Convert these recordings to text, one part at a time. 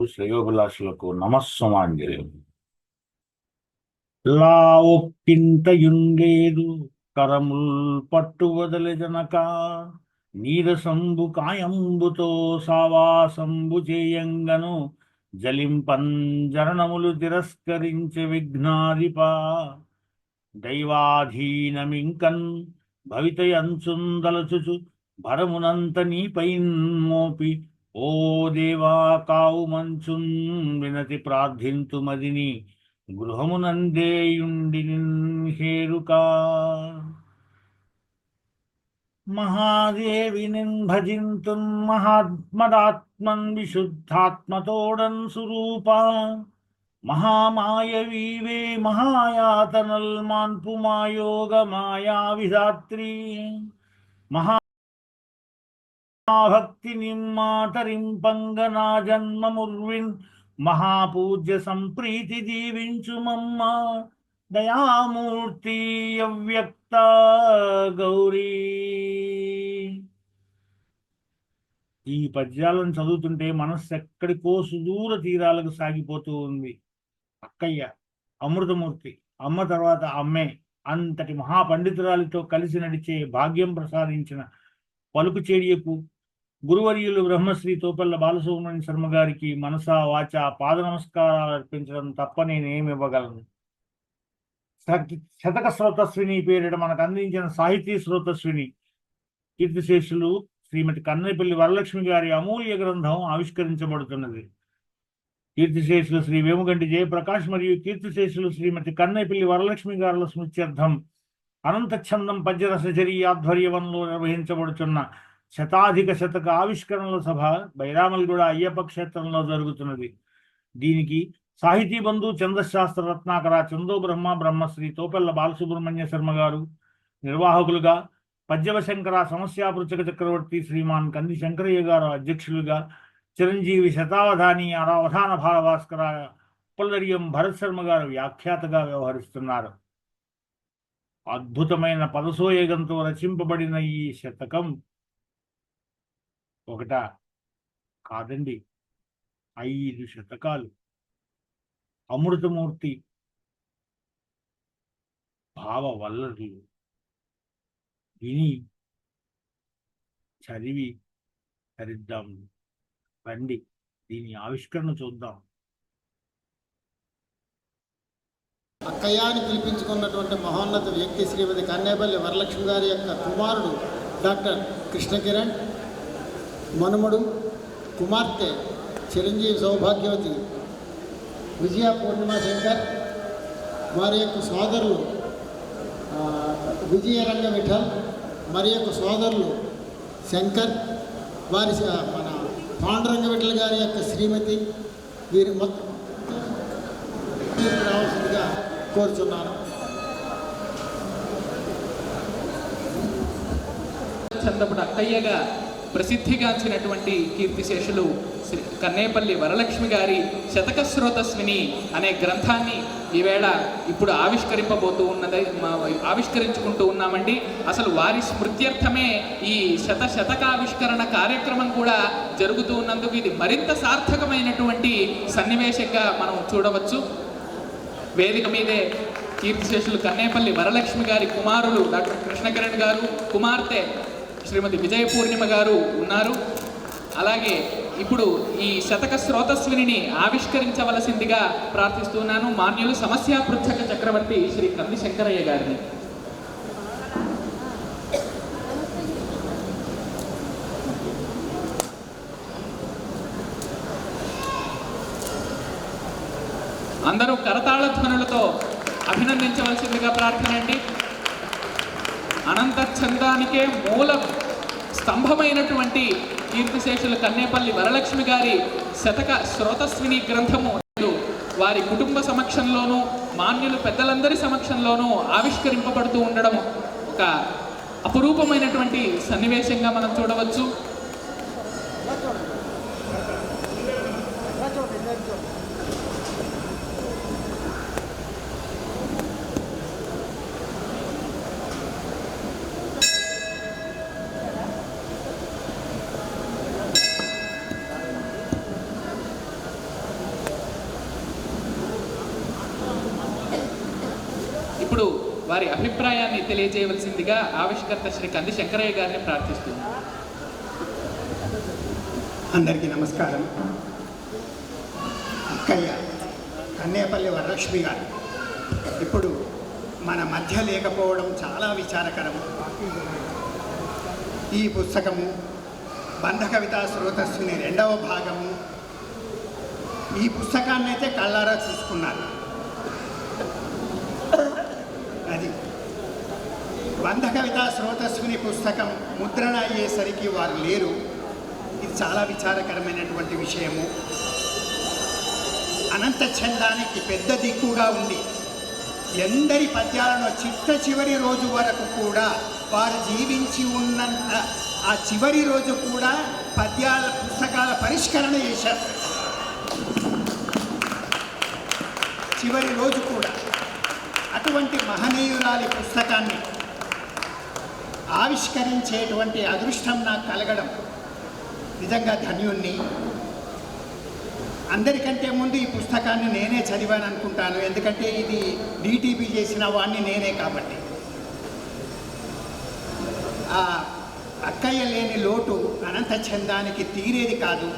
శ్రేయోభిలాషులకు నమస్సమాంజలి. లా ఒప్పింతయుండేదు కరముల్ పట్టువదలి జనక నీరసంబు కాయంబుతో సావాసంబు చేయంగను జలింపంజరణములు తిరస్కరించే విఘ్నాధిప దైవాధీనమింకన్ భవితయంచుందలచుచు భరమునంత నీపై మోపి ఓ దేవా కావు మంచున్ వినతి ప్రార్థింతుమదిని గృహమునందేయుండి హేరుకా. మహాదేవి భజింతున్ మహాత్మదాత్మన్ విశుద్ధాత్మతోడన్ సురూప. మహామాయవీవే మహాయాతనల్ మాన్పు మాయోగ మాయా విధాత్రి మహా భక్తి నిమ్మాతరింపంగ నా జన్మముర్విన్ మహాపూజ్య సంప్రీతి దీవించుమమ్మ. దయామూర్తి అవ్యక్త గౌరీ. ఈ పద్యాలను చదువుతుంటే మనస్సు ఎక్కడికో సుదూర తీరాలకు సాగిపోతూ ఉంది. అక్కయ్య అమృతమూర్తి అమ్మ తర్వాత అమ్మే అంతటి మహాపండితురాలితో కలిసి నడిచే భాగ్యం ప్రసాదించిన పలుకు చేడియకు గురువర్యులు బ్రహ్మశ్రీ తోపల్ల బాలసుబ్రహ్మణ్య శర్మ గారికి మనసా వాచ పాద నమస్కారాలు అర్పించడం తప్ప నేనేమి ఇవ్వగలను. శత- శతక స్రోతస్విని పేరిట మనకు అందించిన సాహితీ స్రోతస్విని కీర్తిశేషులు శ్రీమతి కన్నెపల్లి వరలక్ష్మి గారి అమూల్య గ్రంథం ఆవిష్కరించబడుతున్నది. కీర్తిశేషులు శ్రీ వేముగంటి జయప్రకాష్ మరియు కీర్తిశేషులు శ్రీమతి కన్నెపల్లి వరలక్ష్మి గారుల స్మృత్యర్థం అనంత చందం పద్యరసజరి ఆధ్వర్యంలో నిర్వహించబడుతున్న శతాధిక శతక ఆవిష్కరణల సభ బైరామల్గూడ అయ్యప్ప క్షేత్రంలో జరుగుతున్నది. దీనికి సాహితీ బంధు చంద్రశాస్త్ర రత్నాకర చందో బ్రహ్మ బ్రహ్మశ్రీ తోపెల్ల బాలసుబ్రహ్మణ్య శర్మ గారు నిర్వాహకులుగా పద్యవశంకర సమస్యాపృచక చక్రవర్తి శ్రీమాన్ కంది శంకరయ్య గారు అధ్యక్షులుగా చిరంజీవి శతావధాని అవధాన భారభాస్కర పుల్లరియం భరత్ శర్మ గారు వ్యాఖ్యాతగా వ్యవహరిస్తున్నారు. అద్భుతమైన పదసోయగంతో రచింపబడిన ఈ శతకం ఒకట కాదండి. ఐదు శతకాలు. అమృతమూర్తి భావ వల్లరులు విని చదివి సరిద్దాం. రండి దీని ఆవిష్కరణ చూద్దాం. అక్కయ్య అని పిలిపించుకున్నటువంటి మహోన్నత వ్యక్తి శ్రీమతి కన్నేపల్లి వరలక్ష్మి గారి యొక్క కుమారుడు డాక్టర్ కృష్ణ కిరణ్ మనుమడు కుమార్తె చిరంజీవి సౌభాగ్యవతి విజయ పూర్ణిమ శంకర్ వారి యొక్క సోదరులు విజయరంగ విఠల్ మరి యొక్క సోదరులు శంకర్ వారి మన పాండురంగ విఠల్ గారి యొక్క శ్రీమతి వీరి మొత్తం తీర్పు రావాల్సిందిగా కోరుచున్నాను. చంద్రపుడు అక్కయ్యగా ప్రసిద్ధిగాంచినటువంటి కీర్తిశేషులు శ్రీ కన్నేపల్లి వరలక్ష్మి గారి శతక స్రోతస్విని అనే గ్రంథాన్ని ఈవేళ ఇప్పుడు ఆవిష్కరింపబోతూ ఉన్నది మా- ఆవిష్కరించుకుంటూ ఉన్నామండి. అసలు వారి స్మృత్యర్థమే ఈ శత శతకావిష్కరణ కార్యక్రమం కూడా జరుగుతూ ఉన్నందుకు ఇది మరింత సార్థకమైనటువంటి సన్నివేశంగా మనం చూడవచ్చు. వేదిక మీదే కీర్తిశేషులు కన్నేపల్లి వరలక్ష్మి గారి కుమారులు డాక్టర్ కృష్ణకిరణ్ గారు కుమార్తె శ్రీమతి విజయ పూర్ణిమ గారు ఉన్నారు. అలాగే ఇప్పుడు ఈ శతక స్రోతస్విని ఆవిష్కరించవలసిందిగా ప్రార్థిస్తున్నాను. మాన్యులు సమస్యా పృథక చక్రవర్తి శ్రీ కంది శంకరయ్య గారిని. అందరూ కరతాళ ధ్వనులతో అభినందించవలసిందిగా ప్రార్థనండి. అనంత చందానికే మూల స్తంభమైనటువంటి కీర్తిశేషులు కన్నేపల్లి వరలక్ష్మి గారి శతక స్రోతస్విని గ్రంథము. వారి కుటుంబ సమక్షంలోనూ మాన్యులు పెద్దలందరి సమక్షంలోనూ ఆవిష్కరింపబడుతూ ఉండడం ఒక అపురూపమైనటువంటి సన్నివేశంగా మనం చూడవచ్చు ఇప్పుడు వారి అభిప్రాయాన్ని తెలియజేయవలసిందిగా ఆవిష్కర్త శ్రీ కంది శంకరయ్య గారిని ప్రార్థిస్తుంది అందరికీ నమస్కారం. అక్కయ్య కన్నేపల్లి వరలక్ష్మి గారు ఇప్పుడు మన మధ్య లేకపోవడం చాలా విచారకరం. ఈ పుస్తకము బంధ కవితా స్రోతస్సుని రెండవ భాగము. ఈ పుస్తకాన్ని అయితే కళ్ళారా చూసుకున్నారు. బంధ కవితా స్రోతస్సుని పుస్తకం ముద్రణ అయ్యేసరికి వారు లేరు. ఇది చాలా విచారకరమైనటువంటి విషయము. అనంత చందానికి పెద్ద దిక్కుగా ఉంది ఎందరి పద్యాలను చిట్ట చివరి రోజు వరకు కూడా వారు జీవించి ఉన్నంత ఆ చివరి రోజు కూడా పద్యాల పుస్తకాల పరిష్కరణ చేశారు. చివరి రోజు కూడా. అటువంటి మహనీయురాలి పుస్తకాన్ని ఆవిష్కరించేటువంటి అదృష్టం నాకు కలగడం. నిజంగా ధన్యుణ్ణి. అందరికంటే ముందు ఈ పుస్తకాన్ని నేనే చదివాను అనుకుంటాను. ఎందుకంటే ఇది డిటిపి చేసిన వాడిని నేనే కాబట్టి. ఆ అక్కయ్య లేని లోటు అనంత చందానికి తీరేది కాదు.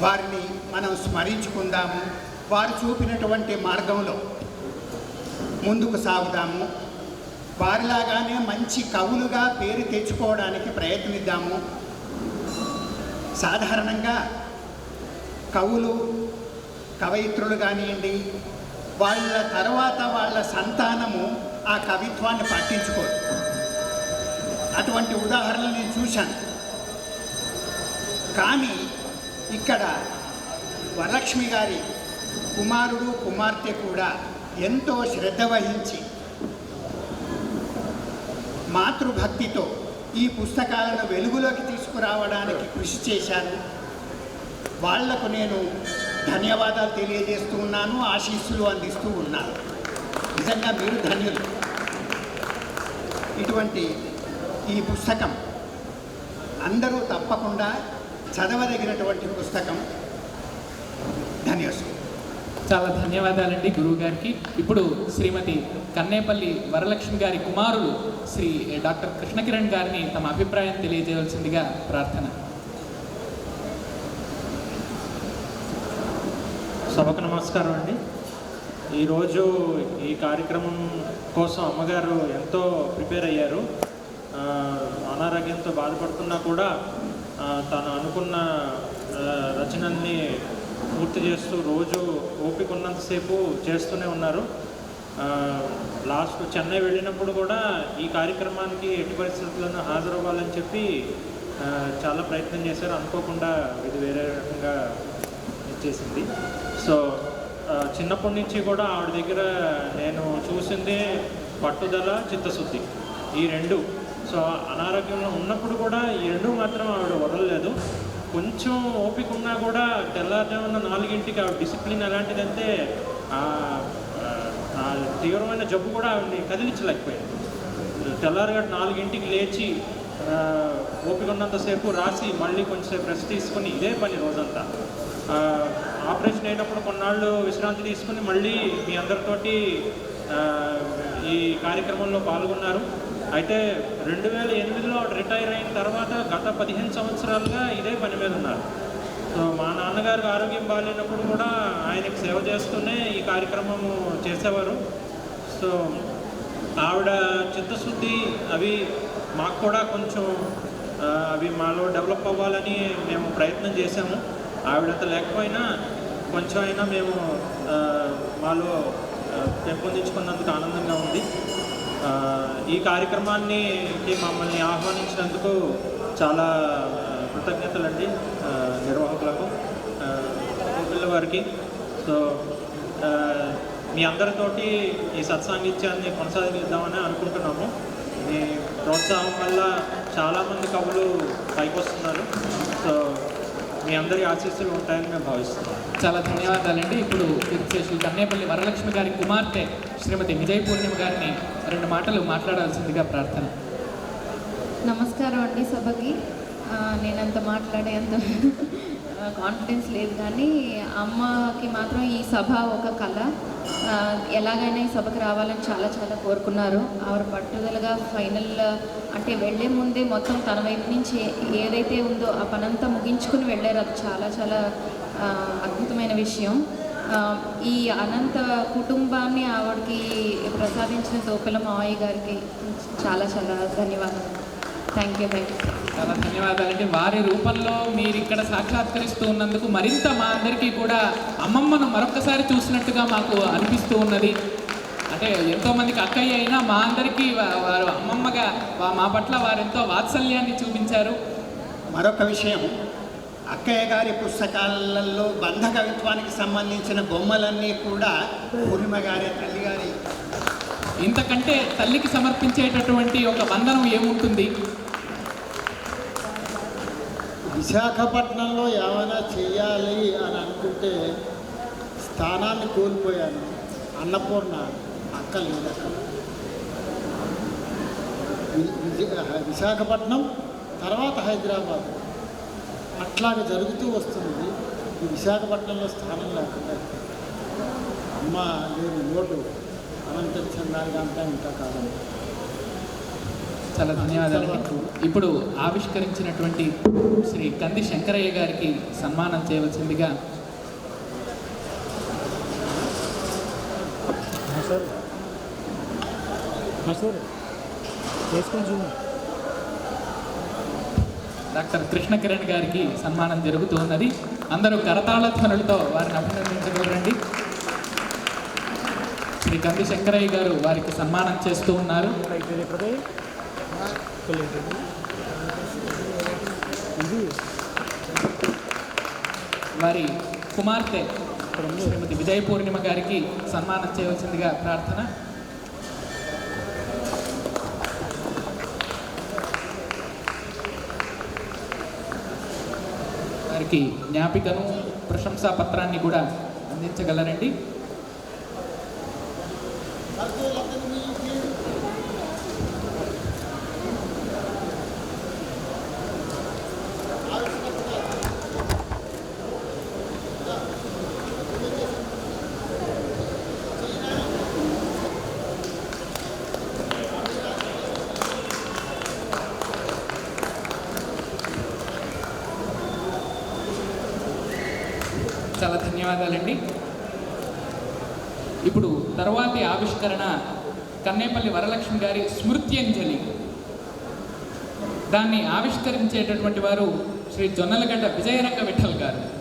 వారిని మనం స్మరించుకుందాము. వారు చూపినటువంటి మార్గంలో ముందుకు సాగుదాము. వారిలాగానే మంచి కవులుగా పేరు తెచ్చుకోవడానికి ప్రయత్నిద్దాము. సాధారణంగా కవులు కవయిత్రులు కానివ్వండి వాళ్ళ తర్వాత వాళ్ళ సంతానము ఆ కవిత్వాన్ని పట్టించుకోరు. అటువంటి ఉదాహరణలు నేను చూశాను. కానీ ఇక్కడ వరలక్ష్మి గారి కుమారుడు కుమార్తె కూడా ఎంతో శ్రద్ధ వహించి మాతృభక్తితో ఈ పుస్తకాలను వెలుగులోకి తీసుకురావడానికి కృషి చేశాను వాళ్ళకు నేను ధన్యవాదాలు తెలియజేస్తూ ఉన్నాను ఆశీస్సులు అందిస్తూ ఉన్నాను. నిజంగా మీరు ధన్యులు. ఇటువంటి ఈ పుస్తకం అందరూ తప్పకుండా చదవదగినటువంటి పుస్తకం. ధన్యవాదాలు. చాలా ధన్యవాదాలండి గురువు గారికి. ఇప్పుడు శ్రీమతి కన్నేపల్లి వరలక్ష్మి గారి కుమారులు శ్రీ డాక్టర్ కృష్ణకిరణ్ గారిని తమ అభిప్రాయం తెలియజేయవలసిందిగా ప్రార్థన. సభకు నమస్కారం అండి. ఈరోజు ఈ కార్యక్రమం కోసం అమ్మగారు ఎంతో ప్రిపేర్ అయ్యారు. అనారోగ్యంతో బాధపడుతున్నా కూడా తను అనుకున్న రచనల్ని పూర్తి చేస్తూ రోజు ఓపిక ఉన్నంతసేపు చేస్తూనే ఉన్నారు. లాస్ట్ చెన్నై వెళ్ళినప్పుడు కూడా ఈ కార్యక్రమానికి ఎట్టి పరిస్థితుల్లోనూ హాజరవ్వాలని చెప్పి చాలా ప్రయత్నం చేశారు. అనుకోకుండా ఇది వేరే రకంగా ఇచ్చేసింది సో చిన్నప్పటి నుంచి కూడా ఆవిడ దగ్గర నేను చూసిందే పట్టుదల చిత్తశుద్ధి ఈ రెండు. సో అనారోగ్యంలో ఉన్నప్పుడు కూడా ఈ రెండు మాత్రం ఆవిడ వదలలేదు. కొంచెం ఓపిక ఉన్నా కూడా తెల్లారుజామున నాలుగింటికి ఆవిడ డిసిప్లిన్ ఎలాంటిదంటే తీవ్రమైన జబ్బు కూడా ఆవిడని కదిలించలేకపోయింది తెల్లారగట్ట నాలుగింటికి లేచి ఓపిక ఉన్నంతసేపు రాసి మళ్ళీ కొంచెంసేపు రెస్ట్ తీసుకొని ఇదే పని రోజంతా. ఆపరేషన్ అయినప్పుడు కొన్నాళ్ళు విశ్రాంతి తీసుకుని మళ్ళీ మీ అందరితోటి ఈ కార్యక్రమంలో పాల్గొన్నారు. అయితే రెండు వేల ఎనిమిదిలో ఆవిడ రిటైర్ అయిన తర్వాత గత పదిహేను సంవత్సరాలుగా ఇదే పని మీద ఉన్నారు. సో మా నాన్నగారికి ఆరోగ్యం బాగాలేనప్పుడు కూడా ఆయనకి సేవ చేస్తూనే ఈ కార్యక్రమము చేసేవారు. సో ఆవిడ చిత్తశుద్ధి అవి మాకు కూడా కొంచెం అవి మాలో డెవలప్ అవ్వాలని మేము ప్రయత్నం చేశాము. ఆవిడంత లేకపోయినా కొంచెం అయినా మేము మాలో పెంపొందించుకున్నందుకు ఆనందంగా ఉంది. ఈ కార్యక్రమాన్ని మమ్మల్ని ఆహ్వానించినందుకు చాలా కృతజ్ఞతలండి నిర్వాహకులకు పిల్లవారికి సో మీ అందరితోటి ఈ సత్సాంగిత్యాన్ని కొనసాగిద్దామని అనుకుంటున్నాము. మీ ప్రోత్సాహం వల్ల చాలామంది కవులు పైకి వస్తున్నారు సో మీ అందరి ఆశీస్సులు ఉంటాయని మేము భావిస్తున్నాం. చాలా ధన్యవాదాలండి. ఇప్పుడు కీర్తిశేషులు కన్నేపల్లి వరలక్ష్మి గారి కుమార్తె శ్రీమతి విజయ పూర్ణిమ గారిని రెండు మాటలు మాట్లాడాల్సిందిగా ప్రార్థన. నమస్కారం అండి సభకి. నేనంత మాట్లాడేంత ఆ, కాన్ఫిడెన్స్ లేదు కానీ అమ్మకి మాత్రం ఈ సభ ఒక కళ. ఎలాగైనా ఈ సభకు రావాలని చాలా చాలా కోరుకున్నారు. ఆవిడ పట్టుదలగా ఫైనల్ అంటే వెళ్ళే ముందే మొత్తం తన వైపు నుంచి ఏదైతే ఉందో ఆ పనంతా ముగించుకుని వెళ్ళారు. అది చాలా చాలా అద్భుతమైన విషయం. ఈ అనంత కుటుంబాన్ని ఆవిడకి ప్రసాదించిన తోపిల మావయ్య గారికి చాలా చాలా ధన్యవాదాలు. థ్యాంక్ యూ థ్యాంక్ యూ చాలా ధన్యవాదాలండి. వారి రూపంలో మీరు ఇక్కడ సాక్షాత్కరిస్తూ ఉన్నందుకు మరింత మా అందరికీ కూడా అమ్మమ్మను మరొకసారి చూసినట్టుగా మాకు అనిపిస్తూ ఉన్నది. అంటే ఎంతో మందికి అక్కయ్య అయినా మా అందరికీ వారు అమ్మమ్మగా మా పట్ల వారు ఎంతో వాత్సల్యాన్ని చూపించారు. మరొక విషయం అక్కయ్య గారి పుస్తకాలలో బంధ కవిత్వానికి సంబంధించిన బొమ్మలన్నీ కూడా పూర్ణిమ గారి తల్లి గారి ఇంతకంటే తల్లికి సమర్పించేటటువంటి ఒక బంధనం ఏముంటుంది? విశాఖపట్నంలో ఏమైనా చేయాలి అని అనుకుంటే స్థానాన్ని కోల్పోయాను. అన్నపూర్ణ అక్క లేదు అక్కడ విశాఖపట్నం తర్వాత హైదరాబాద్. అట్లాగే జరుగుతూ వస్తుంది. ఈ విశాఖపట్నంలో స్థానం లేకుండా. అమ్మ లేని ఓటు అనంతం చెందాలి అంతా ఇంకా కాదండి చాలా ధన్యవాదాలు ఇప్పుడు ఆవిష్కరించినటువంటి శ్రీ కంది శంకరయ్య గారికి సన్మానం చేయవలసిందిగా డాక్టర్ కృష్ణ కిరణ్ గారికి సన్మానం జరుగుతూ ఉన్నది. అందరూ కరతాళ ధ్వనులతో వారిని అభినందించగలరండి. శ్రీ కంది శంకరయ్య గారు వారికి సన్మానం చేస్తూ ఉన్నారు. ఇది వారి కుమార్తె శ్రీమతి విజయ పూర్ణిమ గారికి సన్మానం చేయవలసిందిగా ప్రార్థన. వారికి జ్ఞాపికను ప్రశంసా పత్రాన్ని కూడా అందించగలరండి. చాలా ధన్యవాదాలండి. ఇప్పుడు తర్వాతి ఆవిష్కరణ కన్నేపల్లి వరలక్ష్మి గారి స్మృత్యంజలి. దాన్ని ఆవిష్కరించేటటువంటి వారు శ్రీ జొన్నలగడ్డ విజయరంగ విఠల్ గారు.